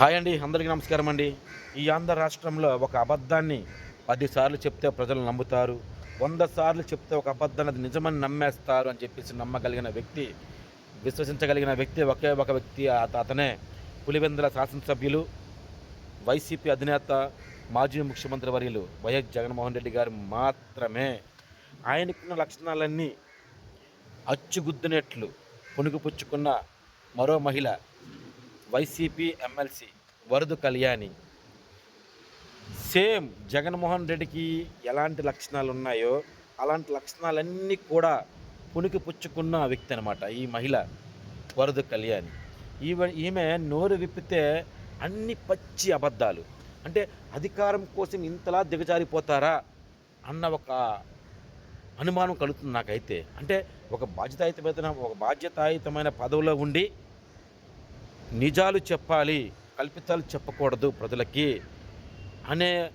Hi అండి అందరికీ నమస్కారం అండి. ఈ ఆంధ్ర రాష్ట్రంలో ఒక అబద్ధాన్ని పదిసార్లు చెప్తే ప్రజలు నమ్ముతారు. వంద సార్లు చెప్తే ఒక అబద్ధాన్ని అది నిజమని నమ్మేస్తారు అని చెప్పేసి నమ్మగలిగిన వ్యక్తి విశ్వసించగలిగిన వ్యక్తి ఒకే ఒక వ్యక్తి అతనే పులివెందుల శాసనసభ్యులు వైసీపీ అధినేత మాజీ ముఖ్యమంత్రి వర్యులు వైఎస్ జగన్మోహన్ రెడ్డి గారు మాత్రమే. ఆయనకున్న లక్షణాలన్నీ అచ్చుగుద్దినట్లు పుణుకుపుచ్చుకున్న మరో మహిళ YCP MLC Varudu Kalyani. Same Jaganmohan రెడ్డికి ఎలాంటి లక్షణాలు ఉన్నాయో అలాంటి లక్షణాలన్నీ కూడా పుణికి పుచ్చుకున్న వ్యక్తి అనమాట ఈ మహిళ వరదు కళ్యాణి. ఈమె ఈమె నోరు విప్పితే అన్ని పచ్చి అబద్ధాలు. అంటే అధికారం కోసం ఇంతలా దిగజారిపోతారా అన్న ఒక అనుమానం కలుగుతుంది నాకైతే. అంటే ఒక బాధ్యతాయుతమైన ఒక బాధ్యతాయుతమైన పదవిలో ఉండి నిజాలు చెప్పాలి కల్పితాలు చెప్పకూడదు ప్రజలకి అనే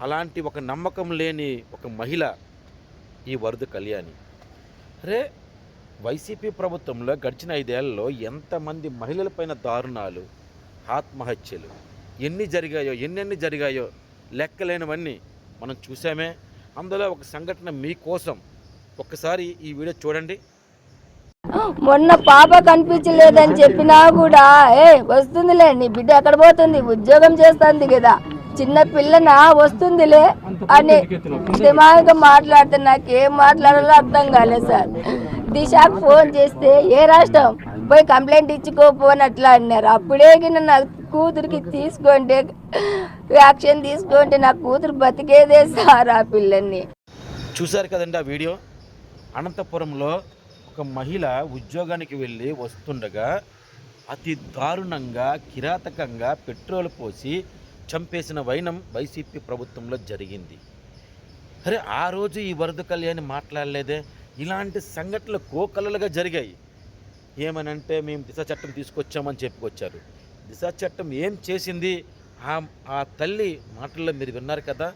అలాంటి ఒక నమ్మకం లేని ఒక మహిళ ఈ వరద కళ్యాణి. అరే వైసీపీ ప్రభుత్వంలో గడిచిన ఐదేళ్ళలో ఎంతమంది మహిళలపైన దారుణాలు ఆత్మహత్యలు ఎన్ని జరిగాయో ఎన్నెన్ని జరిగాయో లెక్కలేనివన్నీ మనం చూసామే అందులో ఒక సంఘటన మీకోసం. ఒక్కసారి ఈ వీడియో చూడండి. మొన్న పాప కనిపించలేదని చెప్పినా కూడా ఏ వస్తుందిలే నీ బిడ్డ ఎక్కడ పోతుంది? ఉద్యోగం చేస్తుంది కదా. చిన్న పిల్లన? వస్తుందిలే. అని దిమాగా మాట్లాడితే నాకు ఏం మాట్లాడాలో అర్థం కాలేదు సార్. దిశాకు ఫోన్ చేస్తే ఏ రాష్ట్రం? పోయి కంప్లైంట్ ఇచ్చుకోపోని అట్లా అన్నారు. అప్పుడే నా కూతురికి తీసుకుంటే యాక్షన్ తీసుకుంటే నా కూతురు బతికేదే సార్ ఆ పిల్లల్ని చూశారు కదండి ఆ వీడియో? అనంతపురంలో ఒక మహిళ ఉద్యోగానికి వెళ్ళి వస్తుండగా అతి దారుణంగా కిరాతకంగా పెట్రోల్ పోసి చంపేసిన వైనం వైసీపీ ప్రభుత్వంలో జరిగింది. అరే ఆ రోజు ఈ వరద కళ్యాణి మాట్లాడలేదే? ఇలాంటి సంఘటనలు కోకలలుగా జరిగాయి. ఏమనంటే మేము దిశ చట్టం తీసుకొచ్చామని చెప్పుకొచ్చారు. దిశ చట్టం ఏం చేసింది? ఆ ఆ తల్లి మాటల్లో మీరు విన్నారు కదా?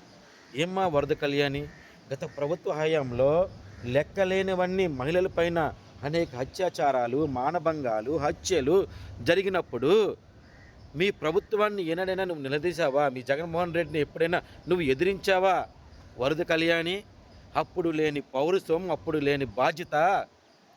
ఏమ్మా వరద కళ్యాణి? గత ప్రభుత్వ హయాంలో లెక్కలేనివన్నీ మహిళలపైన అనేక అత్యాచారాలు మానభంగాలు హత్యలు జరిగినప్పుడు మీ ప్రభుత్వాన్ని ఏనాడైనా నువ్వు నిలదీశావా? మీ జగన్మోహన్ రెడ్డిని ఎప్పుడైనా నువ్వు ఎదిరించావా? వరద కళ్యాణి అప్పుడు లేని పౌరుషం అప్పుడు లేని బాధ్యత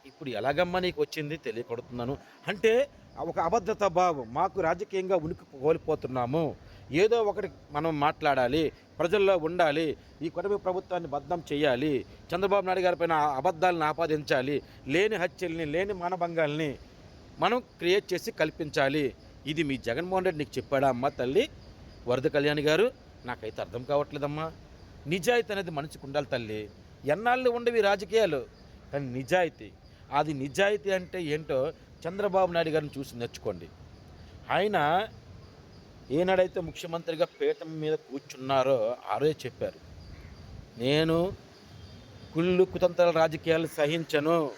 ఇప్పుడు ఎలాగమ్మా నీకు వచ్చింది తెలియకొడుతున్నాను. అంటే ఒక అబద్ధత భావం. మాకు రాజకీయంగా ఉనికి కోల్పోతున్నాము. ఏదో ఒకటి మనం మాట్లాడాలి ప్రజల్లో ఉండాలి ఈ కొడమి ప్రభుత్వాన్ని బద్దం చేయాలి చంద్రబాబు నాయుడు గారి పైన అబద్ధాలను ఆపాదించాలి లేని హత్యల్ని లేని మానభంగాల్ని మనం క్రియేట్ చేసి కల్పించాలి. ఇది మీ జగన్మోహన్ రెడ్డి నీకు చెప్పాడా? అమ్మ తల్లి వరద కళ్యాణ్ గారు నాకైతే అర్థం కావట్లేదమ్మా. నిజాయితీ అనేది మనిషికి ఉండాలి తల్లి. ఎన్నాళ్ళు ఉండవి రాజకీయాలు? కానీ నిజాయితీ. అది నిజాయితీ అంటే ఏంటో చంద్రబాబు నాయుడు గారిని చూసి నేర్చుకోండి. ఆయన ఏనాడైతే ముఖ్యమంత్రిగా పీఠం మీద కూర్చున్నారో ఆరే చెప్పారు. నేను కుళ్ళు కుతంత్రాల రాజకీయాలు సహించను.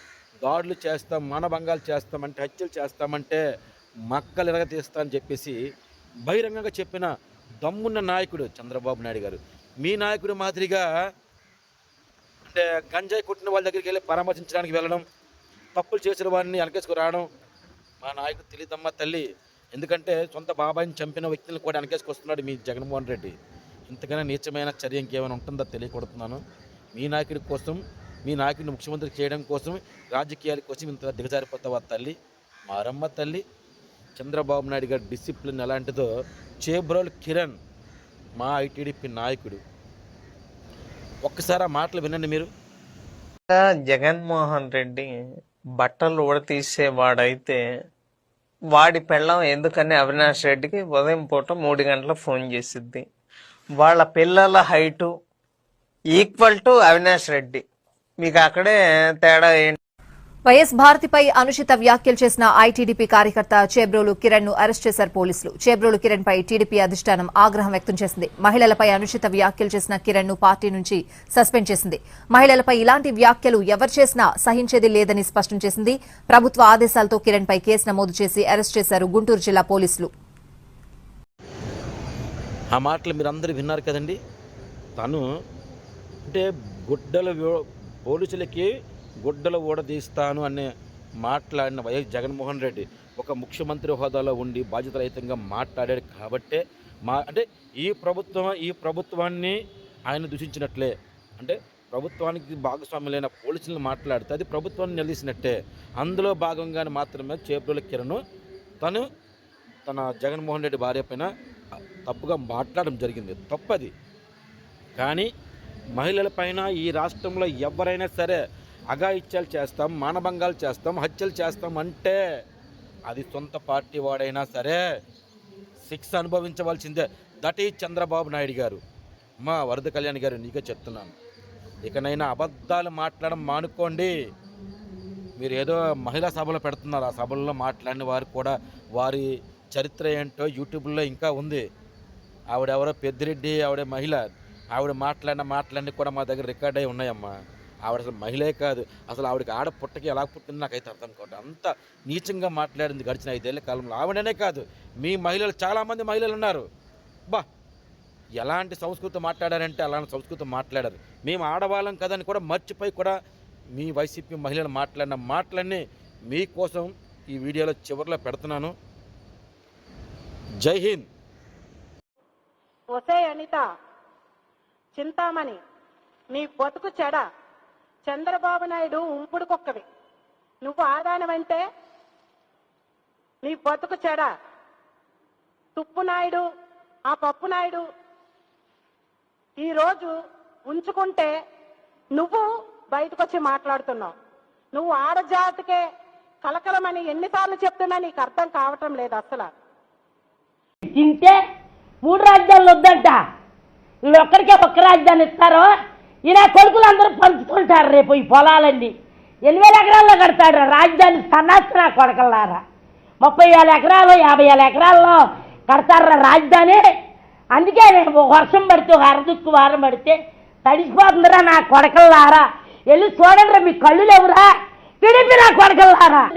దాడులు చేస్తాం మానభంగాలు చేస్తామంటే హత్యలు చేస్తామంటే మక్కలు ఎరగతీస్తా అని చెప్పేసి బహిరంగంగా చెప్పిన దమ్మున్న నాయకుడు చంద్రబాబు నాయుడు గారు. మీ నాయకుడు మాదిరిగా అంటే గంజాయి కొట్టిన వాళ్ళ దగ్గరికి వెళ్ళి పరామర్శించడానికి వెళ్ళడం తప్పులు చేసిన వారిని వెనకేసుకు రావడం మా నాయకుడు తెలియదమ్మా తల్లి. ఎందుకంటే సొంత బాబాయిని చంపిన వ్యక్తులను కూడా వెనకేసుకొస్తున్నాడు మీ జగన్మోహన్ రెడ్డి. ఇంతకైనా నీచమైన చర్య ఇంకేమైనా ఉంటుందో తెలియకొడుతున్నాను. మీ నాయకుడి కోసం మీ నాయకుడిని ముఖ్యమంత్రి చేయడం కోసం రాజకీయాల కోసం ఇంత దిగజారిపోతావా తల్లి? మారమ్మ తల్లి చంద్రబాబు నాయుడు గారి డిసిప్లిన్ ఎలాంటిదో చేబ్రోల్ కిరణ్ మా ఐటీడీపీ నాయకుడు. ఒక్కసారి ఆ మాటలు వినండి మీరు. జగన్మోహన్ రెడ్డి బట్టలు ఉడతీసేవాడైతే వాడి పెళ్ళం ఎందుకని అవినాష్ రెడ్డికి ఉదయం పూట మూడు గంటల ఫోన్ చేసిద్ది. వాళ్ళ పిల్లల height equal to Avinash Reddy. మీకు అక్కడే తేడా ఏంటి? వైఎస్ భారతిపై అనుచిత వ్యాఖ్యలు చేసిన ఐటీడీపీ కార్యకర్త చేబ్రోలు కిరణ్ను అరెస్ట్ చేశారు పోలీసులు. చేబ్రోలు కిరణ్ పై టీడీపీ అధిష్టానం ఆగ్రహం వ్యక్తం చేసింది. మహిళలపై అనుచిత వ్యాఖ్యలు చేసిన కిరణ్ను పార్టీ నుంచి సస్పెండ్ చేసింది. మహిళలపై ఇలాంటి వ్యాఖ్యలు ఎవరు చేసినా సహించేది లేదని స్పష్టం చేసింది. ప్రభుత్వ ఆదేశాలతో కిరణ్ పై కేసు నమోదు చేసి అరెస్ట్ చేశారు గుంటూరు జిల్లా పోలీసులు. ఆ మాటలు విన్నారు కదండి. తను అంటే గుడ్డల పోలీసులకి గుడ్డలు ఊడదీస్తాను అనే మాట్లాడిన వైఎస్ జగన్మోహన్ రెడ్డి ఒక ముఖ్యమంత్రి హోదాలో ఉండి బాధ్యతరహితంగా మాట్లాడాడు కాబట్టే మా అంటే ఈ ప్రభుత్వం ఈ ప్రభుత్వాన్ని ఆయన దూషించినట్లే. అంటే ప్రభుత్వానికి భాగస్వామ్యులైన పోలీసులను మాట్లాడితే అది ప్రభుత్వాన్ని నిలదీసినట్టే. అందులో భాగంగానే మాత్రమే చేపల కిరణ్ తను తన జగన్మోహన్ రెడ్డి భార్య పైన తప్పుగా మాట్లాడడం జరిగింది. తప్పది. కానీ మహిళల పైన ఈ రాష్ట్రంలో ఎవరైనా సరే అఘాయిత్యాలు చేస్తాం మానభంగాలు చేస్తాం హత్యలు చేస్తాం అంటే అది సొంత పార్టీ వాడైనా సరే శిక్ష అనుభవించవలసిందే. దట్ ఈ చంద్రబాబు నాయుడు గారు మా వరద కళ్యాణ్ గారు నీకే చెప్తున్నాను. ఇకనైనా అబద్ధాలు మాట్లాడడం మానుకోండి. మీరు ఏదో మహిళా సభలు పెడుతున్నారు ఆ సభల్లో మాట్లాడిన వారు కూడా వారి చరిత్ర ఏంటో యూట్యూబ్లో ఇంకా ఉంది. ఆవిడెవరో పెద్దిరెడ్డి ఆవిడ మహిళ ఆవిడ మాట్లాడిన మాటలన్నీ కూడా మా దగ్గర రికార్డ్ అయి ఉన్నాయమ్మా. ఆవిడ అసలు మహిళే కాదు. అసలు ఆవిడకి ఆడ పుట్టకి ఎలా పుట్టింది నాకైతే అర్థం కావట్లేదు. అంత నీచంగా మాట్లాడింది గడిచిన ఐదేళ్ళ కాలంలో. ఆవిడనే కాదు మీ మహిళలు చాలామంది మహిళలు ఉన్నారు. బా ఎలాంటి సంస్కృతి మాట్లాడారంటే అలాంటి సంస్కృతి మాట్లాడారు. మేము ఆడవాళ్ళం కదని కూడా మర్చిపోయి కూడా మీ వైసీపీ మహిళలు మాట్లాడిన మాటలన్నీ మీకోసం ఈ వీడియోలో చివరిలో పెడుతున్నాను. జై హింద్. ఒసే అనిత చింతామణి నీ బతుకు చెడ. చంద్రబాబు నాయుడు ఉంపుడు కుక్కవి నువ్వు ఆదానమంటే నీ బతుకు చెడ. తుప్పు నాయుడు ఆ పప్పు నాయుడు ఈరోజు ఉంచుకుంటే నువ్వు బయటకు వచ్చి మాట్లాడుతున్నావు. నువ్వు ఆడజాతికే కలకలమని ఎన్నిసార్లు చెప్తున్నా నీకు అర్థం కావటం లేదు అసలు తింటే మూడు రాజ్యాలు వద్దంట. వీళ్ళు ఒక్కరికే ఒక్క రాజధాని ఇస్తారో? ఈయన కొడుకులు అందరూ పంచుకుంటారు రేపు ఈ పొలాలన్నీ. ఎన్ని వేల ఎకరాల్లో కడతాడు రాజధాని సన్నాసి కొడకల్లారా. ముప్పై వేల ఎకరాలు యాభై వేల ఎకరాల్లో కడతారా రాజధాని. అందుకే నేను వర్షం పడితే ఒక అరదుక్కు వారం పడితే తడిసిపోతుందిరా నా కొడకల్లారా. వెళ్ళి చూడండి మీ కళ్ళు లేవురా. టీడీపీ నా కొడకల్లారా.